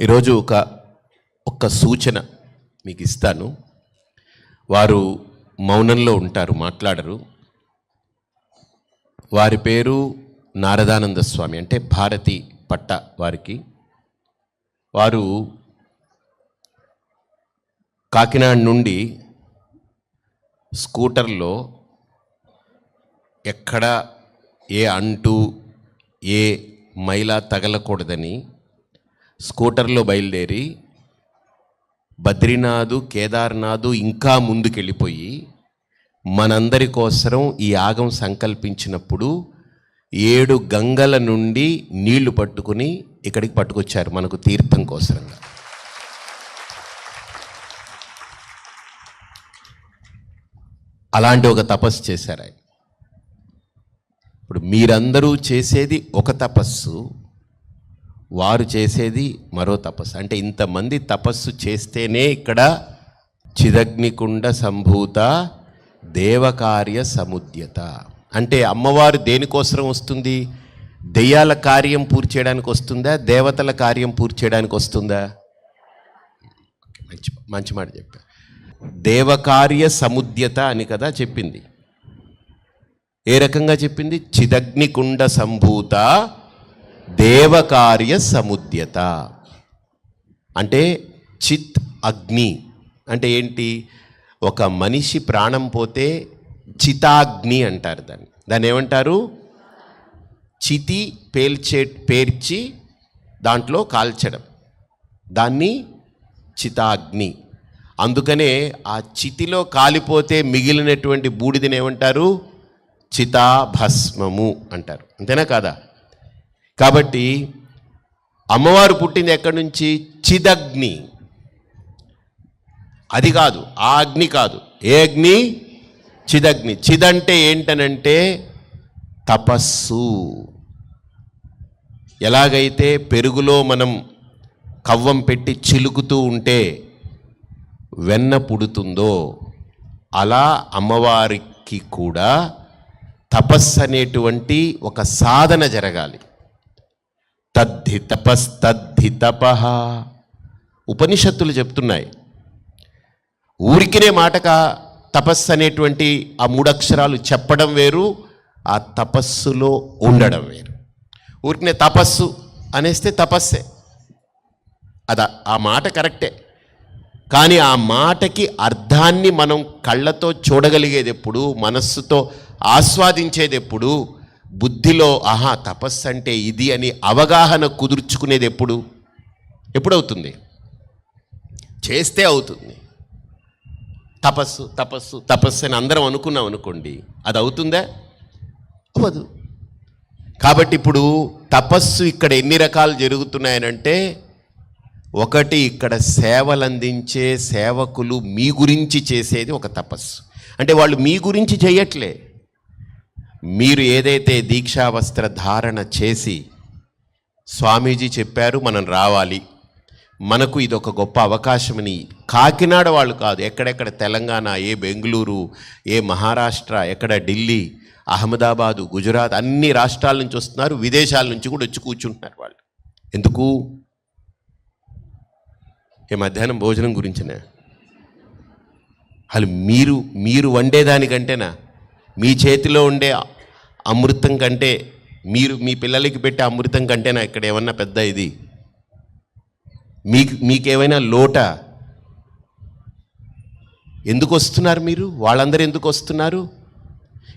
ఈరోజు ఒక ఒక్క సూచన మీకు ఇస్తాను వారు మౌనంలో ఉంటారు మాట్లాడరు. వారి పేరు నారదానంద స్వామి అంటే భారతి పట్ట వారికి. వారు కాకినాడ నుండి స్కూటర్లో ఎక్కడ ఏ అంటూ ఏ మైలా తగలకూడదని స్కూటర్లో బయలుదేరి బద్రీనాథు కేదార్నాథు ఇంకా ముందుకెళ్ళిపోయి మనందరి కోసం ఈ యాగం సంకల్పించినప్పుడు ఏడు గంగల నుండి నీళ్ళు పట్టుకుని ఇక్కడికి పట్టుకొచ్చారు మనకు తీర్థం కోసరంగా. అలాంటి ఒక తపస్సు చేశారు ఆయన ఇప్పుడు మీరందరూ చేసేది ఒక తపస్సు వారు చేసేది మరో తపస్సు. అంటే ఇంతమంది తపస్సు చేస్తేనే ఇక్కడ చిదగ్నికుండ సంభూత దేవకార్య సముద్యత. అంటే అమ్మవారు దేనికోసం వస్తుంది? దెయ్యాల కార్యం పూర్తి చేయడానికి వస్తుందా? దేవతల కార్యం పూర్తి చేయడానికి వస్తుందా? మంచి మంచి మాట చెప్పా. దేవకార్య సముద్యత అని కదా చెప్పింది. ఏ రకంగా చెప్పింది? చిదగ్నికుండ సంభూత దేవకార్య సముద్యత. అంటే చిత్ అగ్ని. అంటే ఏంటి? ఒక మనిషి ప్రాణం పోతే చితాగ్ని అంటారు దాన్ని. దాన్ని ఏమంటారు? చితి పేల్చే పేర్చి దాంట్లో కాల్చడం. దాన్ని చితాగ్ని. అందుకనే ఆ చితిలో కాలిపోతే మిగిలినటువంటి బూడిదని ఏమంటారు? చితాభస్మము అంటారు. అంతేనా కాదా? కాబట్టి అమ్మవారు పుట్టింది ఎక్కడి నుంచి? చిదగ్ని. అది కాదు ఆ అగ్ని కాదు. ఏ అగ్ని? చిదగ్ని. చిదంటే ఏంటనంటే తపస్సు. ఎలాగైతే పెరుగులో మనం కవ్వం పెట్టి చిలుకుతూ ఉంటే వెన్న పుడుతుందో అలా అమ్మవారికి కూడా తపస్సు అనేటువంటి ఒక సాధన జరగాలి. తద్ధి తపస్తద్ధి తప. ఉపనిషత్తులు చెప్తున్నాయి. ఊరికినే మాటక తపస్సు అనేటువంటి ఆ మూడక్షరాలు చెప్పడం వేరు ఆ తపస్సులో ఉండడం వేరు. ఊరికినే తపస్సు అనేస్తే తపస్సే. అదా ఆ మాట కరెక్టే. కానీ ఆ మాటకి అర్థాన్ని మనం కళ్ళతో చూడగలిగేది ఎప్పుడు మనస్సుతో ఆస్వాదించేది ఎప్పుడు బుద్ధిలో ఆహా తపస్సు అంటే ఇది అని అవగాహన కుదుర్చుకునేది ఎప్పుడు? ఎప్పుడవుతుంది? చేస్తే అవుతుంది. తపస్సు తపస్సు తపస్సు అని అందరం అనుకున్నాం అనుకోండి అది అవుతుందా? అవ్వదు. కాబట్టి ఇప్పుడు తపస్సు ఇక్కడ ఎన్ని రకాలు జరుగుతున్నాయనంటే ఒకటి ఇక్కడ సేవలు అందించే సేవకులు మీ గురించి చేసేది ఒక తపస్సు. అంటే వాళ్ళు మీ గురించి చేయట్లే మీరు ఏదైతే దీక్షా వస్త్ర ధారణ చేసి స్వామీజీ చెప్పారు మనం రావాలి. మనకు ఇది ఒక గొప్ప అవకాశమని కాకినాడ వాళ్ళు కాదు ఎక్కడెక్కడ తెలంగాణ ఏ బెంగళూరు ఏ మహారాష్ట్ర ఎక్కడ ఢిల్లీ అహ్మదాబాదు గుజరాత్ అన్ని రాష్ట్రాల నుంచి వస్తున్నారు విదేశాల నుంచి కూడా వచ్చి కూర్చుంటున్నారు వాళ్ళు. ఎందుకు? ఏ మధ్యాహ్నం భోజనం గురించినే. అసలు మీరు మీరు వండేదానికంటేనా? మీ చేతిలో ఉండే అమృతం కంటే మీరు మీ పిల్లలకి పెట్టే అమృతం కంటే నా ఇక్కడ ఏమన్నా పెద్ద ఇది? మీకు మీకేమైనా లోట? ఎందుకు వస్తున్నారు మీరు? వాళ్ళందరూ ఎందుకు వస్తున్నారు?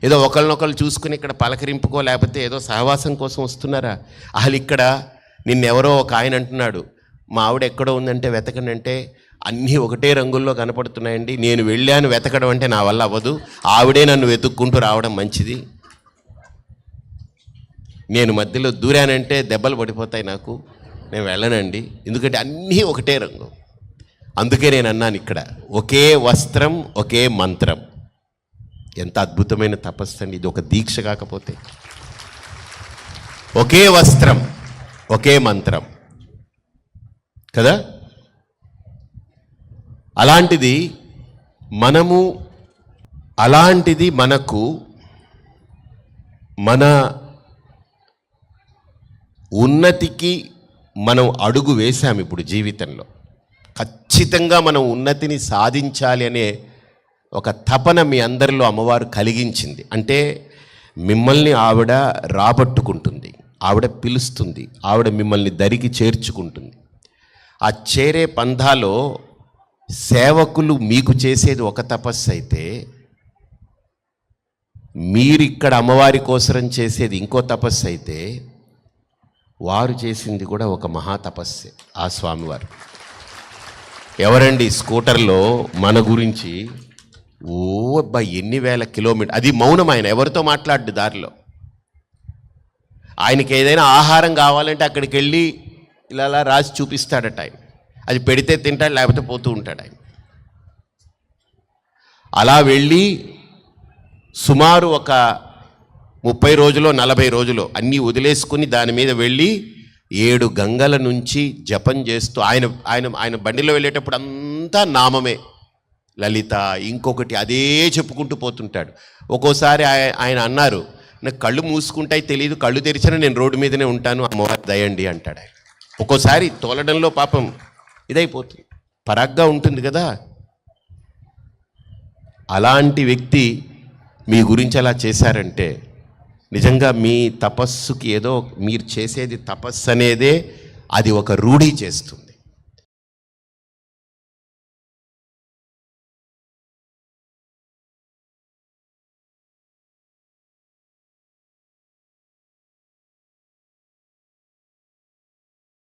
ఏదో ఒకరినొకరు చూసుకుని ఇక్కడ పలకరింపుకో లేకపోతే ఏదో సహవాసం కోసం వస్తున్నారా? అసలు ఇక్కడ నిన్నెవరో ఒక ఆయన అంటున్నాడు మా ఆవిడ ఎక్కడో ఉందంటే వెతకండి అంటే అన్నీ ఒకటే రంగుల్లో కనపడుతున్నాయండి. నేను వెళ్ళాను వెతకడం అంటే నా వల్ల అవ్వదు. ఆవిడే నన్ను వెతుక్కుంటూ రావడం మంచిది. నేను మధ్యలో దూరానంటే దెబ్బలు పడిపోతాయి నాకు. నేను వెళ్ళనండి. ఎందుకంటే అన్నీ ఒకటే రంగు. అందుకే నేను అన్నాను ఇక్కడ ఒకే వస్త్రం ఒకే మంత్రం. ఎంత అద్భుతమైన తపస్సు అండి. ఇది ఒక దీక్ష కాకపోతే. ఒకే వస్త్రం ఒకే మంత్రం. కదా? అలాంటిది మనము అలాంటిది మనకు మన ఉన్నతికి మనం అడుగు వేశాము ఇప్పుడు జీవితంలో. ఖచ్చితంగా మనం ఉన్నతిని సాధించాలి అనే ఒక తపన మీ అందరిలో అమ్మవారు కలిగించింది. అంటే మిమ్మల్ని ఆవిడ రాబట్టుకుంటుంది ఆవిడ పిలుస్తుంది ఆవిడ మిమ్మల్ని దరికి చేర్చుకుంటుంది. ఆ చేరే పంధాలో సేవకులు మీకు చేసేది ఒక తపస్సు అయితే మీరు ఇక్కడ అమ్మవారి కోసరం చేసేది ఇంకో తపస్సు అయితే వారు చేసింది కూడా ఒక మహా తపస్సే ఆ స్వామివారు. ఎవరండి స్కూటర్లో మన గురించి? ఓ అబ్బా ఎన్ని వేల కిలోమీటర్ అది మౌనం ఆయన ఎవరితో మాట్లాడు దారిలో? ఆయనకి ఏదైనా ఆహారం కావాలంటే అక్కడికి వెళ్ళి ఇలా అలా రాసి చూపిస్తాడట ఆయన. అది పెడితే తింటాడు లేకపోతే పోతూ ఉంటాడు ఆయన. అలా వెళ్ళి సుమారు ఒక ముప్పై రోజులో నలభై రోజులో అన్నీ వదిలేసుకుని దాని మీద వెళ్ళి ఏడు గంగల నుంచి జపం చేస్తూ ఆయన ఆయన ఆయన బండిలో వెళ్ళేటప్పుడు అంతా నామమే. లలిత ఇంకొకటి అదే చెప్పుకుంటూ పోతుంటాడు. ఒక్కోసారి ఆయన అన్నారు నాకు కళ్ళు మూసుకుంటాయి తెలియదు కళ్ళు తెరిచినా నేను రోడ్డు మీదనే ఉంటాను అమ్మవారి దయండి అంటాడు ఆయన. ఒక్కోసారి తోలడంలో పాపం ఇదైపోతుంది. పరాగ్గా ఉంటుంది కదా. అలాంటి వ్యక్తి మీ గురించి అలా చేశారంటే నిజంగా మీ తపస్సుకి ఏదో మీరు చేసేది తపస్సు అనేదే అది ఒక రూఢి చేస్తుంది.